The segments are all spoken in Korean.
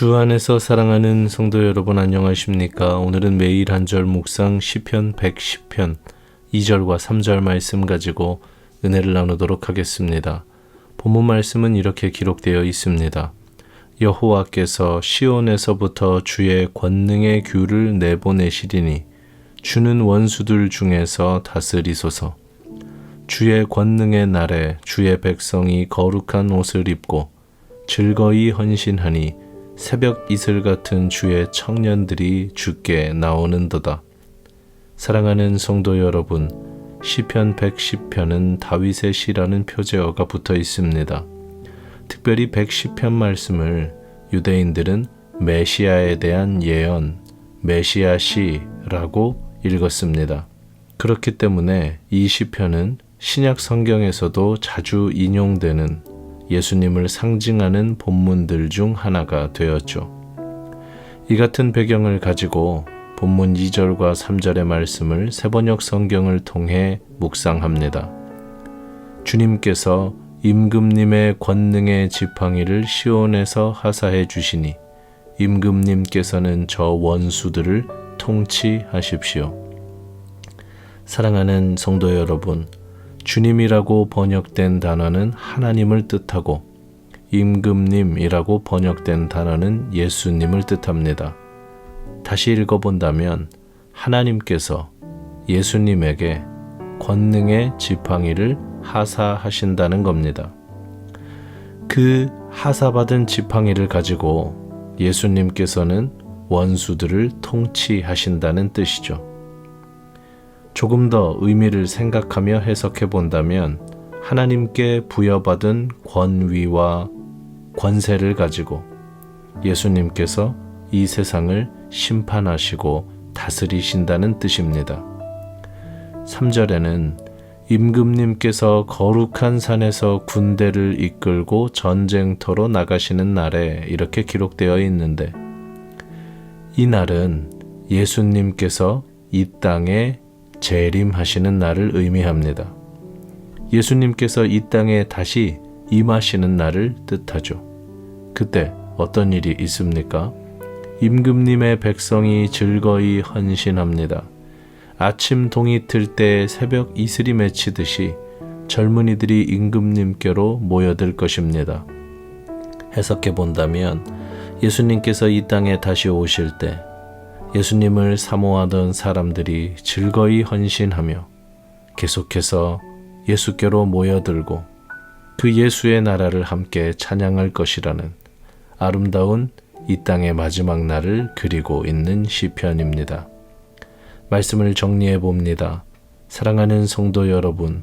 주 안에서 사랑하는 성도 여러분 안녕하십니까? 오늘은 매일 한 절 묵상 시편 110편 2절과 3절 말씀 가지고 은혜를 나누도록 하겠습니다. 본문 말씀은 이렇게 기록되어 있습니다. 여호와께서 시온에서부터 주의 권능의 규를 내보내시리니 주는 원수들 중에서 다스리소서. 주의 권능의 날에 주의 백성이 거룩한 옷을 입고 즐거이 헌신하니 새벽 이슬 같은 주의 청년들이 주께 나오는도다. 사랑하는 성도 여러분, 시편 110편은 다윗의 시라는 표제어가 붙어 있습니다. 특별히 110편 말씀을 유대인들은 메시아에 대한 예언, 메시아 시라고 읽었습니다. 그렇기 때문에 이 시편은 신약 성경에서도 자주 인용되는 예수님을 상징하는 본문들 중 하나가 되었죠. 이 같은 배경을 가지고 본문 2절과 3절의 말씀을 세번역 성경을 통해 묵상합니다. 주님께서 임금님의 권능의 지팡이를 시온에서 하사해 주시니 임금님께서는 저 원수들을 통치하십시오. 사랑하는 성도 여러분, 주님이라고 번역된 단어는 하나님을 뜻하고 임금님이라고 번역된 단어는 예수님을 뜻합니다. 다시 읽어본다면 하나님께서 예수님에게 권능의 지팡이를 하사하신다는 겁니다. 그 하사받은 지팡이를 가지고 예수님께서는 원수들을 통치하신다는 뜻이죠. 조금 더 의미를 생각하며 해석해 본다면 하나님께 부여받은 권위와 권세를 가지고 예수님께서 이 세상을 심판하시고 다스리신다는 뜻입니다. 3절에는 임금님께서 거룩한 산에서 군대를 이끌고 전쟁터로 나가시는 날에 이렇게 기록되어 있는데 이 날은 예수님께서 이 땅에 재림하시는 날을 의미합니다. 예수님께서 이 땅에 다시 임하시는 날을 뜻하죠. 그때 어떤 일이 있습니까? 임금님의 백성이 즐거이 헌신합니다. 아침 동이 틀 때 새벽 이슬이 맺히듯이 젊은이들이 임금님께로 모여들 것입니다. 해석해 본다면 예수님께서 이 땅에 다시 오실 때 예수님을 사모하던 사람들이 즐거이 헌신하며 계속해서 예수께로 모여들고 그 예수의 나라를 함께 찬양할 것이라는 아름다운 이 땅의 마지막 날을 그리고 있는 시편입니다. 말씀을 정리해 봅니다. 사랑하는 성도 여러분,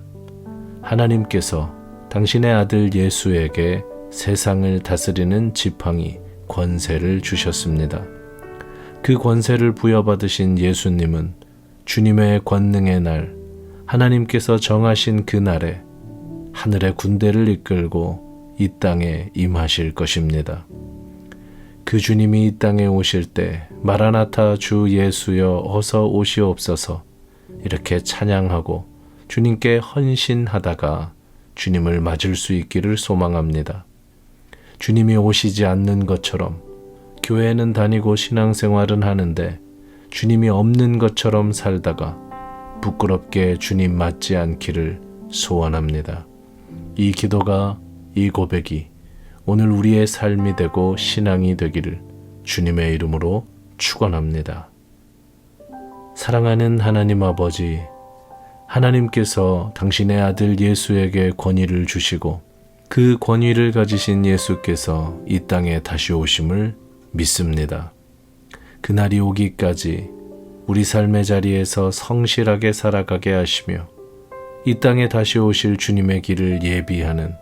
하나님께서 당신의 아들 예수에게 세상을 다스리는 지팡이, 권세를 주셨습니다. 그 권세를 부여받으신 예수님은 주님의 권능의 날, 하나님께서 정하신 그 날에 하늘의 군대를 이끌고 이 땅에 임하실 것입니다. 그 주님이 이 땅에 오실 때 마라나타 주 예수여 어서 오시옵소서 이렇게 찬양하고 주님께 헌신하다가 주님을 맞을 수 있기를 소망합니다. 주님이 오시지 않는 것처럼 교회는 다니고 신앙생활은 하는데 주님이 없는 것처럼 살다가 부끄럽게 주님 맞지 않기를 소원합니다. 이 기도가 이 고백이 오늘 우리의 삶이 되고 신앙이 되기를 주님의 이름으로 축원합니다. 사랑하는 하나님 아버지, 하나님께서 당신의 아들 예수에게 권위를 주시고 그 권위를 가지신 예수께서 이 땅에 다시 오심을 믿습니다. 그날이 오기까지 우리 삶의 자리에서 성실하게 살아가게 하시며 이 땅에 다시 오실 주님의 길을 예비하는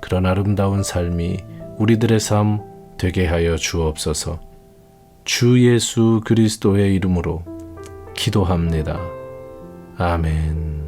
그런 아름다운 삶이 우리들의 삶 되게 하여 주옵소서. 주 예수 그리스도의 이름으로 기도합니다. 아멘.